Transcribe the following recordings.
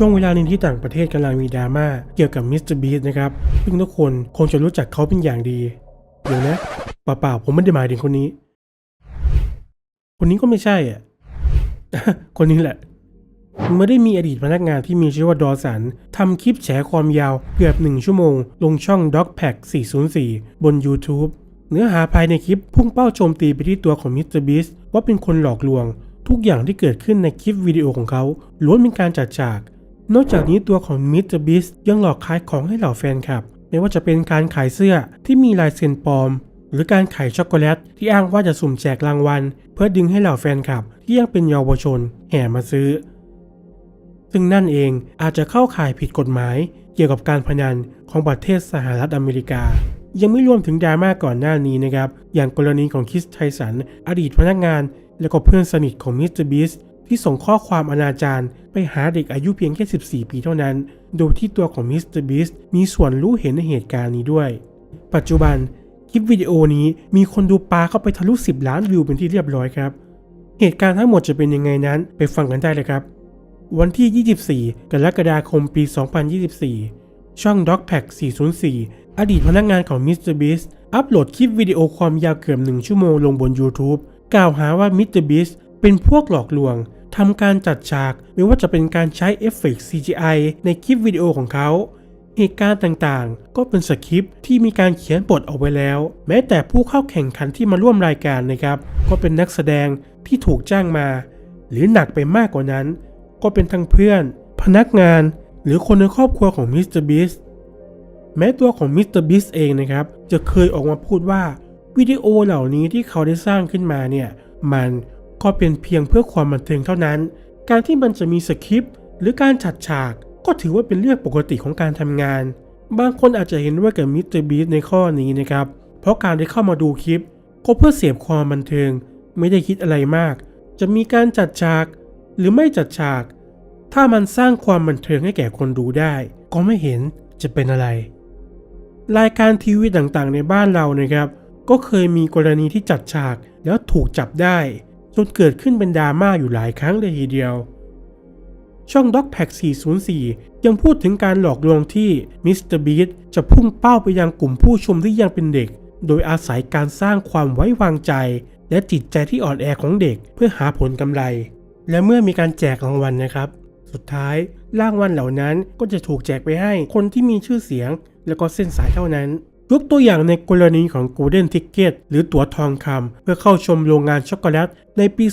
ช่วงเวลาหนึงที่ต่างประเทศกำลังมีดราม่าเกี่ยวกับมิสเตอร์บีนะครับซึ่งทุกคนคงจะรู้จักเขาเป็นอย่างดีเดี๋ยวนะเปล่าๆผมไม่ได้หมายถึงคนนี้ คนนี้ก็ไม่ใช่อะคนนี้แหละเมื่อได้มีอดีตพนักงานที่มีชื่อว่าดอสันทำคลิปแฉความยาวเกือบหนึ่งชั่วโมง ลงช่อง Dogpack 404 บน YouTube เนื้อหาภายในคลิปพุ่งเป้าโจมตีไปที่ตัวของมิสเตอร์บีสว่าเป็นคนหลอกลวง ทุกอย่างที่เกิดขึ้นในคลิปวิดีโอของเขาล้วนเป็นการจัดฉาก นอกจากนี้ตัวของมิสเตอร์บีสยังหลอกขายของให้เหล่าแฟนคลับ ไม่ว่าจะเป็นการขายเสื้อที่มีลายเซ็นปลอม หรือการขายช็อกโกแลตที่อ้างว่าจะสุ่มแจกรางวัล เพื่อดึงให้เหล่าแฟนคลับ ที่ยังเป็นเยาวชน แห่มาซื้อ ซึ่งนั่นเองอาจจะเข้าข่ายผิดกฎหมาย เกี่ยวกับการพนันของประเทศสหรัฐอเมริกา ยังไม่รวมถึงดราม่าก่อนหน้านี้นะครับอย่างกรณีของคิสไทสันอดีตพนักงาน และก็เพื่อนสนิทของมิสเตอร์บีส ที่ส่งข้อความอนาจารไปหาเด็กอายุเพียงแค่ 14 ปีเท่านั้น โดยที่ตัวของมิสเตอร์บีสมีส่วนรู้เห็นในเหตุการณ์นี้ด้วย ปัจจุบันคลิปวิดีโอนี้มีคนดูปาเข้าไปทะลุ 10 ล้านวิวเป็นที่เรียบร้อยครับ เหตุการณ์ทั้งหมดจะเป็นยังไงนั้นไปฟังกันได้เลยครับ วันที่ 24 กรกฎาคมปี 2024 ช่อง Dogpack 404 อดีตพนักงานของ MrBeast อัปโหลดคลิปวิดีโอความยาวเกือบหนึ่งชั่วโมงลงบน YouTube กล่าวหาว่า MrBeast เป็นพวกหลอกลวง ทำการจัดฉากไม่ว่าจะเป็นการใช้เอฟเฟกต์ CGI ในคลิปวิดีโอของเขา เหตุการณ์ต่างๆ ก็เป็นสคริปต์ที่มีการเขียนบทเอาไว้แล้ว แม้แต่ผู้เข้าแข่งขันที่มาร่วมรายการนะครับ ก็เป็นนักแสดงที่ถูกจ้างมา หรือหนักไปมากกว่านั้น ก็เป็นทั้งเพื่อน พนักงาน หรือคนในครอบครัวของมิสเตอร์บีสแม้ตัวของมิสเตอร์บีสเองนะครับ จะเคยออกมาพูดว่าวิดีโอเหล่านี้ที่เขาได้สร้างขึ้นมาเนี่ยมัน ก็เป็นเพียงเพื่อความบันเทิงเท่านั้น การที่มันจะมีสคริปต์หรือการจัดฉากก็ถือว่าเป็นเรื่องปกติของการทำงาน บางคนอาจจะเห็นด้วยกับมิสเตอร์บีสในข้อนี้นะครับ เพราะการได้เข้ามาดูคลิป ก็เพื่อเสพความบันเทิง ไม่ได้คิดอะไรมาก จะมีการจัดฉาก หรือไม่จัดฉาก ถ้ามันสร้างความบันเทิงให้แก่คนดูได้ ก็ไม่เห็นจะเป็นอะไร รายการทีวีต่างๆ ในบ้านเรานะครับ ก็เคยมีกรณีที่จัดฉากแล้วถูกจับได้ จนเกิดขึ้นเป็นดราม่าอยู่หลายครั้งเลยทีเดียว ช่อง Dogpack 404 ยังพูดถึงการหลอกลวงที่ Mr. Beast จะพุ่งเป้าไปยังกลุ่มผู้ชมที่ยังเป็นเด็ก โดยอาศัยการสร้างความไว้วางใจ และจิตใจที่อ่อนแอของเด็กเพื่อหาผลกำไร และเมื่อมีการแจกรางวัลนะครับ สุดท้ายรางวัลเหล่านั้นก็จะถูกแจกไปให้คนที่มีชื่อเสียง และก็เส้นสายเท่านั้น ยกตัวอย่างในกรณีของ Golden Ticket หรือตั๋วทองคำเพื่อเข้าชมโรงงานช็อกโกแลตในปี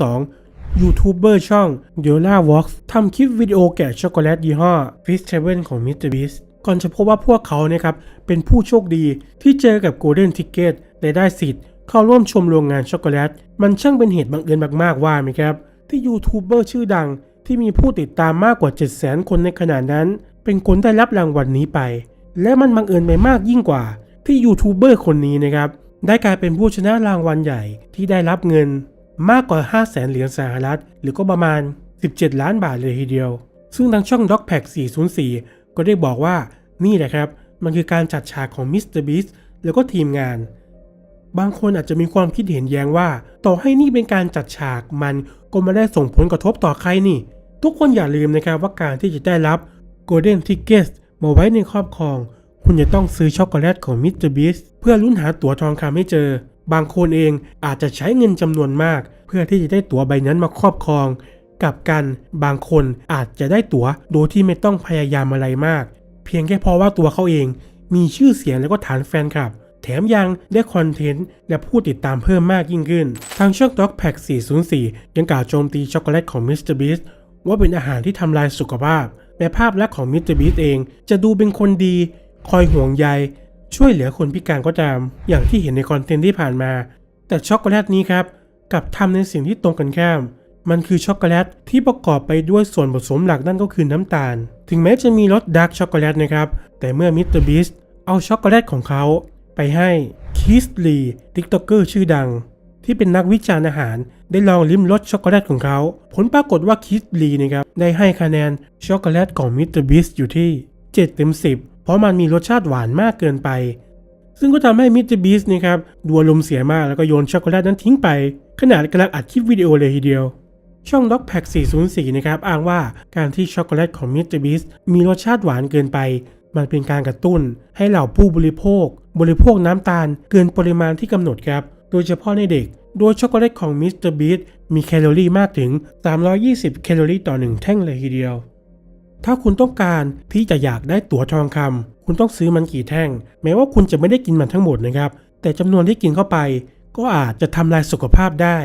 2022 ยูทูบเบอร์ช่อง d o l a w o x ทำคลิปวิดีโอแกะช็อกโกแลตยี่ห้อ f i s t a b l e ของ MrBeast ก่อนจะพบว่าพวกเขานะครับเป็นผู้โชคดีที่เจอกับ Golden Ticket และได้สิทธิ์ เข้าร่วมชมโรงงานช็อกโกแลต มันช่างเป็นเหตุบังเอิญมากๆว่าไหมครับ ที่ยูทูบเบอร์ชื่อดังที่มีผู้ติดตามมากกว่า 700,000 คนในขณะนั้น เป็นคนได้รับรางวัลนนี้ไป และมันบังเอิญไปมากยิ่งกว่าที่ยูทูบเบอร์คนนี้นะครับ ได้กลายเป็นผู้ชนะรางวัลใหญ่ที่ได้รับเงินมากกว่า 5 0 0แสนเหรียญสหรัฐ หรือก็ประมาณ 17 ล้านบาทเลยทีเดียว ซึ่งทางช่อง Dogpack 404 ก็ได้บอกว่านี่แหละครับ มันคือการจัดฉากของ MrBeast แล้วก็ทีมงาน บางคนอาจจะมีความคิดเห็นแย้งว่า ต่อให้นี่เป็นการจัดฉากมันก็ไม่ได้ส่งผลกระทบต่อใครนี่ ทุกคนอย่าลืมนะครับว่าการที่จะได้รับ Golden Ticket มาไว้ในครอบครอง คุณจะต้องซื้อช็อกโกแลตของ MrBeast เพื่อลุ้นหาตั๋วทองคำให้เจอ บางคนเองอาจจะใช้เงินจำนวนมาก เพื่อที่จะได้ตั๋วใบนั้นมาครอบครอง กับกันบางคนอาจจะได้ตั๋วโดยที่ไม่ต้องพยายามอะไรมาก เพียงแค่เพราะว่าตัวเขาเอง มีชื่อเสียงแล้วก็ฐานแฟนคลับแถมยังได้คอนเทนต์และผู้ติดตามเพิ่มมากยิ่งขึ้น ทางช่อง Dogpack 404 ยังกล่าวโจมตีช็อกโกแลตของ MrBeast ว่าเป็นอาหารที่ทำลายสุขภาพ แต่ภาพลักษณ์ของ MrBeast เองจะดูเป็นคนดี คอยห่วงใย ช่วยเหลือคนพิการก็ตาม อย่างที่เห็นในคอนเทนต์ที่ผ่านมา แต่ช็อกโกแลตนี้ครับกลับทำในสิ่งที่ตรงกันข้าม มันคือช็อกโกแลตที่ประกอบไปด้วยส่วนผสมหลักนั่นก็คือน้ำตาล ถึงแม้จะมีรสดาร์กช็อกโกแลตนะครับ แต่เมื่อมิสเตอร์บีสเอาช็อกโกแลตของเขาไปให้คิสลีติ๊กต็อกเกอร์ชื่อดัง ที่เป็นนักวิจารณ์อาหาร ได้ลองลิ้มรสช็อกโกแลตของเขา ผลปรากฏว่าคิสลีนะครับได้ให้คะแนนช็อกโกแลตของมิสเตอร์บีสอยู่ที่ 7 เต็ม 10 เพราะมันมีรสชาติหวานมากเกินไป ซึ่งก็ทำให้มิสเตอร์บีสนะครับดูอารมณ์เสียมากแล้วก็โยนช็อกโกแลตนั้นทิ้งไป ขณะกำลังอัดคลิปวิดีโอเลยทีเดียวช่อง d o c p a c 404 นะครับ อ้างว่าการที่ช็อกโกแลตของ Mr. Beast มีรสชาติหวานเกินไป มันเป็นการกระตุ้น ให้เหล่าผู้บริโภค บริโภคน้ำตาลเกินปริมาณที่กำหนดครับ โดยเฉพาะในเด็ก โดยช็อกโกแลตของ Mr. Beast มีแคลอรี่มากถึง 320 แคลอรี่ต่อหนึ่งแท่งเลยทีเดียว ถ้าคุณต้องการที่จะอยากได้ตั๋วทองคำคุณต้องซื้อมันกี่แท่ง แม้ว่าคุณจะไม่ได้กินมันทั้งหมดนะครับ แต่จำนวนที่กินเข้าไป ก็อาจจะทำลายสุขภาพได้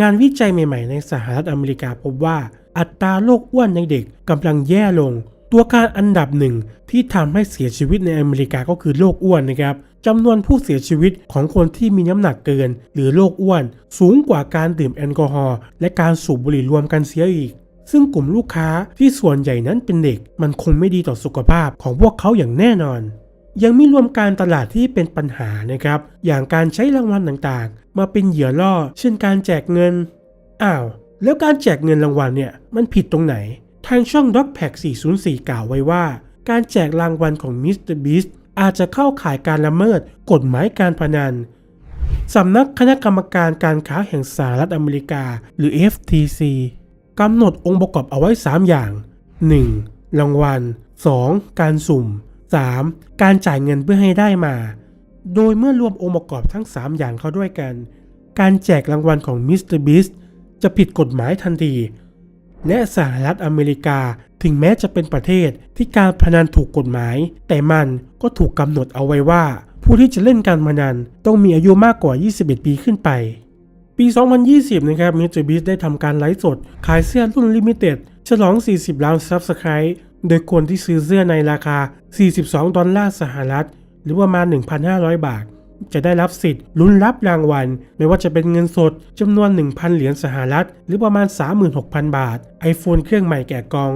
งานวิจัยใหม่ ๆ ในสหรัฐอเมริกาพบว่าอัตราโรคอ้วนในเด็กกำลังแย่ลง ตัวการอันดับหนึ่งที่ทำให้เสียชีวิตในอเมริกาก็คือโรคอ้วนนะครับจำนวนผู้เสียชีวิตของคนที่มีน้ำหนักเกิน หรือโรคอ้วน สูงกว่าการดื่มแอลกอฮอล์และการสูบบุหรี่รวมกันเสียอีก ซึ่งกลุ่มลูกค้าที่ส่วนใหญ่นั้นเป็นเด็ก มันคงไม่ดีต่อสุขภาพของพวกเขาอย่างแน่นอน ยังไม่รวมการตลาดที่เป็นปัญหานะครับ อย่างการใช้รางวัลต่างๆ มาเป็นเหยื่อล่อ เช่นการแจกเงิน อ้าว แล้วการแจกเงินรางวัลเนี่ยมันผิดตรงไหน ทางช่อง d o c p a c 404 กล่าวไว้ว่า การแจกรางวัลของ Mr. Beast อาจจะเข้าข่ายการละเมิดกฎหมายการพนัน สำนักคณะกรรมการการค้าแห่งสหรัฐอเมริกา หรือ FTC กำหนดองค์ประกอบเอาไว้ 3 อย่าง 1. รางวัล 2. การสุ่ม 3. การจ่ายเงินเพื่อให้ได้มา โดยเมื่อรวมองค์ประกอบทั้ง 3 อย่างเข้าด้วยกัน การแจกรางวัลของ Mr. Beast จะผิดกฎหมายทันที และสหรัฐอเมริกา ถึงแม้จะเป็นประเทศที่การพนันถูกกฎหมาย แต่มันก็ถูกกำหนดเอาไว้ว่า ผู้ที่จะเล่นการพนันต้องมีอายุมากกว่า 21 ปีขึ้นไป ปี 2020 นะครับ Mr. Beast ได้ทำการไลฟ์สด ขายเสื้อรุ่นลิมิเต็ดฉลอง 40 ล้านซับสไครต์โดยคนที่ซื้อเสื้อในราคา 42 ดอลลาร์สหรัฐ หรือประมาณ 1,500 บาท จะได้รับสิทธิ์ลุ้นรับรางวัล ไม่ว่าจะเป็นเงินสดจำนวน 1,000 เหรียญสหรัฐ หรือประมาณ 36,000 บาท iPhone เครื่องใหม่แกะกอง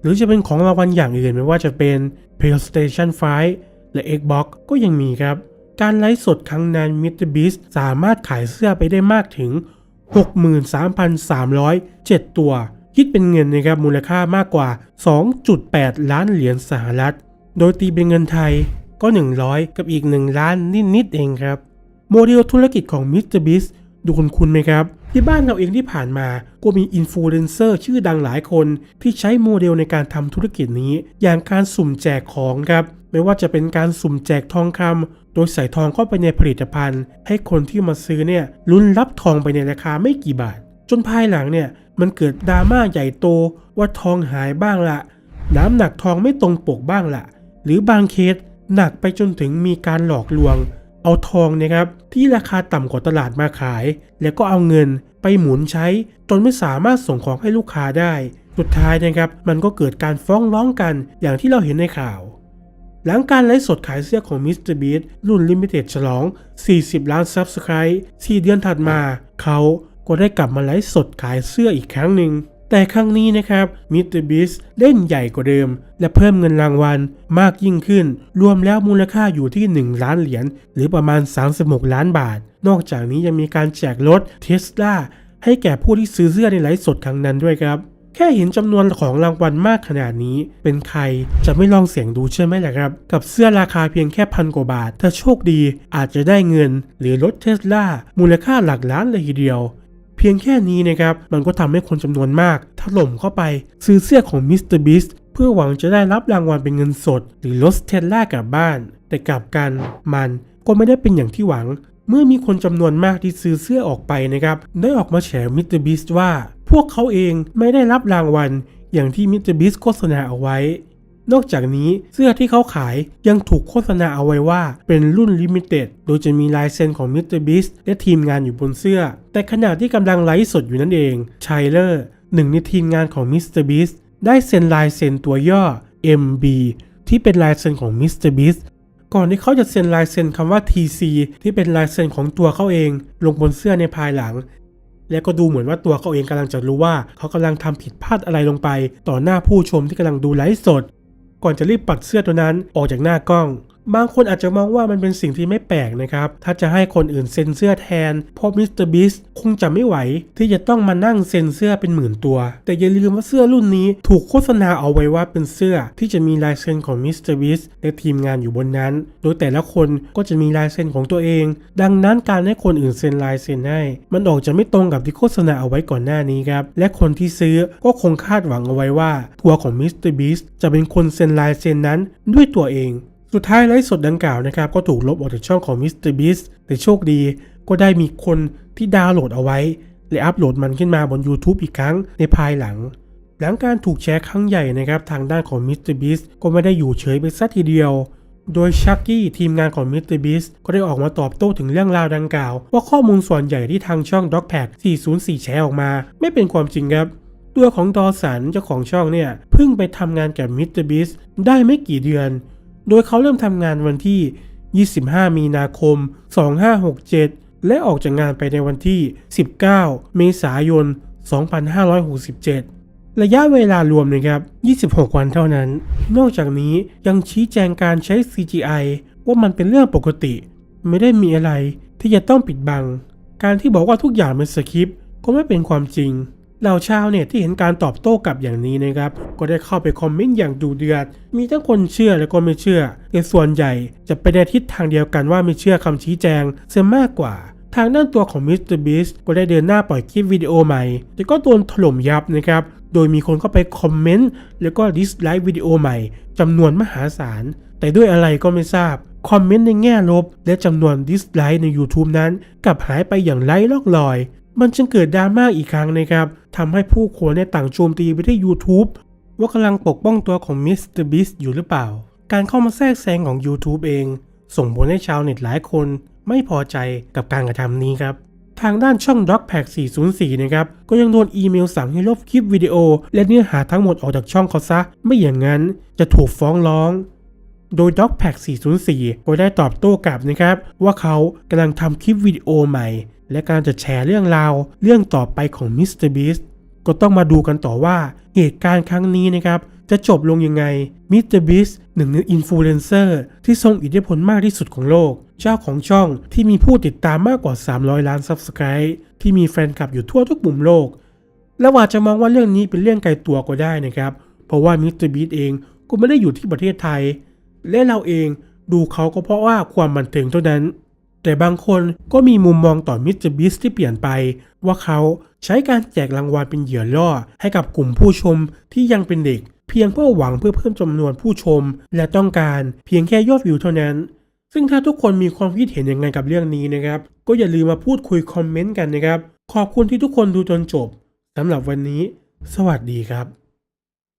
หรือจะเป็นของรางวัลอย่างอื่นไม่ว่าจะเป็น PlayStation 5 และ Xbox ก็ยังมีครับ การไลฟ์สดครั้งนั้น Mr. Beast สามารถขายเสื้อไปได้มากถึง 63,307 ตัว คิดเป็นเงินนะครับมูลค่ามากกว่า 2.8 ล้านเหรียญสหรัฐ โดยตีเป็นเงินไทย ก็ 100 กับอีก 1 ล้านนิดๆเองครับ โมเดลธุรกิจของ Mr. Beast ดูคุณคุณไหมครับ ที่บ้านเราเองที่ผ่านมาก็มีอินฟลูเอนเซอร์ชื่อดังหลายคน ที่ใช้โมเดลในการทำธุรกิจนี้ อย่างการสุ่มแจกของครับไม่ว่าจะเป็นการสุ่มแจกทองคำโดยใส่ทองเข้าไปในผลิตภัณฑ์ ให้คนที่มาซื้อเนี่ยลุ้นรับทองไปในราคาไม่กี่บาท จนภายหลังเนี่ยมันเกิดดราม่าใหญ่โตว่าทองหายบ้างละน้ำหนักทองไม่ตรงปกบ้างละหรือบางเคส หนักไปจนถึงมีการหลอกลวง เอาทองนะครับที่ราคาต่ำกว่าตลาดมาขาย แล้วก็เอาเงินไปหมุนใช้ จนไม่สามารถส่งของให้ลูกค้าได้ สุดท้ายนะครับมันก็เกิดการฟ้องร้องกันอย่างที่เราเห็นในข่าว หลังการไลฟ์สดขายเสื้อของ Mr. Beast รุ่นลิมิเต็ดฉลอง 40 ล้าน Subscribe 4เดือนถัดมา เขาก็ได้กลับมาไลฟ์สดขายเสื้ออีกครั้งหนึ่ง แต่ครั้งนี้นะครับ Mr. Beast เล่นใหญ่กว่าเดิม และเพิ่มเงินรางวัลมากยิ่งขึ้น รวมแล้วมูลค่าอยู่ที่ 1 ล้านเหรียญหรือประมาณ 36 ล้านบาท นอกจากนี้ยังมีการแจกรถเทสลาให้แก่ผู้ที่ซื้อเสื้อในไลฟ์สดครั้งนั้นด้วยครับ แค่เห็นจำนวนของรางวัลมากขนาดนี้ เป็นใครจะไม่ลองเสี่ยงดูใช่ไหมล่ะครับ กับเสื้อราคาเพียงแค่พันกว่าบาท ถ้าโชคดีอาจจะได้เงิน หรือรถเทสลามูลค่าหลักล้านเลยทีเดียว พียงแค่นี้นะครับ มันก็ทำให้คนจำนวนมาก ถล่มเข้าไปซื้อเสื้อของ Mr. Beast เพื่อหวังจะได้รับรางวัลเป็นเงินสด หรือรถเทสลากลับบ้าน แต่กลับกันมันก็ไม่ได้เป็นอย่างที่หวัง เมื่อมีคนจำนวนมากที่ซื้อเสื้อออกไปนะครับ ได้ออกมาแฉมิสเตอร์บีสว่า พวกเขาเองไม่ได้รับรางวัลอย่างที่มิสเตอร์บีสโฆษณาเอาไว้ นอกจากนี้เสื้อที่เขาขายยังถูกโฆษณาเอาไว้ว่าเป็นรุ่นลิมิเต็ดโดยจะมีลายเซ็นของมิสเตอร์บีสและทีมงานอยู่บนเสื้อ แต่ขณะที่กำลังไลฟ์สดอยู่นั่นเองชัยเลอร์หนึ่งในทีมงานของมิสเตอร์บีสได้เซ็นลายเซ็นตัวย่อ MB ที่เป็นลายเซ็นของมิสเตอร์บีสก่อนที่เขาจะเซ็นลายเซ็นคำว่า TC ที่เป็นลายเซ็นของตัวเขาเอง ลงบนเสื้อในภายหลัง และก็ดูเหมือนว่าตัวเขาเองกำลังจะรู้ว่า เขากำลังทำผิดพลาดอะไรลงไป ต่อหน้าผู้ชมที่กำลังดูไลฟ์สด ก่อนจะรีบปัดเสื้อตัวนั้นออกจากหน้ากล้อง บางคนอาจจะมองว่ามันเป็นสิ่งที่ไม่แปลกนะครับ ถ้าจะให้คนอื่นเซ็นเสื้อแทนพราะมิสเตอร์บิสคงจะไม่ไหว ที่จะต้องมานั่งเซ็นเสื้อเป็นหมื่นตัว แต่อย่าลืมว่าเสื้อรุ่นนี้ถูกโฆษณาเอาไว้ว่าเป็นเสื้อที่จะมีลายเซ็นของมิสเตอร์บิสและทีมงานอยู่บนนั้น โดยแต่ละคนก็จะมีลายเซ็นของตัวเอง ดังนั้นการให้คนอื่นเซ็นลายเซ็นให้ มันออกจะไม่ตรงกับที่โฆษณาเอาไว้ก่อนหน้านี้ครับ และคนที่ซื้อก็คงคาดหวังเอาไว้ว่าตัวของมิสเตอร์บิสจะเป็นคนเซ็นลายเซ็นนั้นด้วยตัวเอง สุดท้ายไลฟ์สดดังกล่าวนะครับก็ถูกลบออกจากช่องของ Mr. Beast แต่โชคดีก็ได้มีคนที่ดาวน์โหลดเอาไว้ และอัปโหลดมันขึ้นมาบน YouTube อีกครั้งในภายหลัง หลังการถูกแชร์ครั้งใหญ่นะครับทางด้านของ Mr. Beast ก็ไม่ได้อยู่เฉยไปสักทีเดียว โดยชักกี้ทีมงานของ Mr. Beast ก็ได้ออกมาตอบโต้ถึงเรื่องราวดังกล่าว ว่าข้อมูลส่วนใหญ่ที่ทางช่อง d o g p a c 404 แชร์ออกมา ไม่เป็นความจริงครับตัวของดอสันเจ้าของช่องเนี่ยเพิ่งไปทำงานกับ Mr. Beast ได้ไม่กี่เดือน โดยเขาเริ่มทำงานวันที่ 25 มีนาคม 2567 และออกจากงานไปในวันที่ 19 เมษายน 2567 ระยะเวลารวมนะครับ 26 วันเท่านั้น นอกจากนี้ยังชี้แจงการใช้ CGI ว่ามันเป็นเรื่องปกติ ไม่ได้มีอะไรที่จะต้องปิดบัง การที่บอกว่าทุกอย่างเป็นสคริปต์ก็ไม่เป็นความจริง เหล่าชาวเน็ตที่เห็นการตอบโต้กลับอย่างนี้นะครับ ก็ได้เข้าไปคอมเมนต์อย่างดูเดือด มีทั้งคนเชื่อและก็ไม่เชื่อแต่ส่วนใหญ่จะไปในทิศทางเดียวกันว่าไม่เชื่อคำชี้แจงเสียมากกว่าทางด้านตัวของ Mr. Beast ก็ได้เดินหน้าปล่อยคลิปวิดีโอใหม่ แต่ก็โดนถล่มยับนะครับ โดยมีคนเข้าไปคอมเมนต์แล้วก็ดิสไลค์วิดีโอใหม่จำนวนมหาศาล แต่ด้วยอะไรก็ไม่ทราบ คอมเมนต์ในแง่ลบ และจำนวนดิสไลค์ใน YouTube นั้นกลับหายไปอย่างไร้ล่องลอย มันจึงเกิดดราม่าอีกครั้งนะครับทำให้ผู้คนในต่างโจมตีไปที่ YouTube ว่ากำลังปกป้องตัวของ Mr. Beast อยู่หรือเปล่า การเข้ามาแทรกแซงของ YouTube เอง ส่งผลให้ชาวเน็ตหลายคนไม่พอใจกับการกระทำนี้ครับทางด้านช่อง Dogpack 404 นะครับ ก็ยังโดนอีเมลสั่งให้ลบคลิปวิดีโอ และเนื้อหาทั้งหมดออกจากช่องเขาซะ ไม่อย่างนั้นจะถูกฟ้องร้อง โดย Dogpack 404 ก็ได้ตอบโต้กลับนะครับ ว่าเขากำลังทำคลิปวิดีโอใหม่ และกำลังจะแชร์เรื่องราวเรื่องต่อไปของ Mr. Beast ก็ต้องมาดูกันต่อว่าเหตุการณ์ครั้งนี้นะครับ จะจบลงยังไง Mr. Beast หนึ่งในอินฟลูเอนเซอร์ที่ทรงอิทธิพลมากที่สุดของโลก เจ้าของช่องที่มีผู้ติดตามมากกว่า 300 ล้าน Subscribe ที่มีแฟนคลับอยู่ทั่วทุกมุมโลก และว่าจจะมองว่าเรื่องนี้เป็นเรื่องไกลตัวก็ได้นะครับ เพราะว่ามิสเตอร์บีเองก็ไม่ได้อยู่ที่ประเทศไทย และเราเองดูเขาก็เพราะว่าความบันเทิงเท่านั้น แต่บางคนก็มีมุมมองต่อมิสเตอร์บีสที่เปลี่ยนไป ว่าเขาใช้การแจกรางวัลเป็นเหยื่อล่อ ให้กับกลุ่มผู้ชมที่ยังเป็นเด็ก เพียงเพื่อหวังเพื่อเพิ่มจำนวนผู้ชม และต้องการเพียงแค่ยอดวิวเท่านั้น ซึ่งถ้าทุกคนมีความคิดเห็นยังไงกับเรื่องนี้นะครับ ก็อย่าลืมมาพูดคุยคอมเมนต์กันนะครับ ขอบคุณที่ทุกคนดูจนจบสำหรับวันนี้ สวัสดีครับ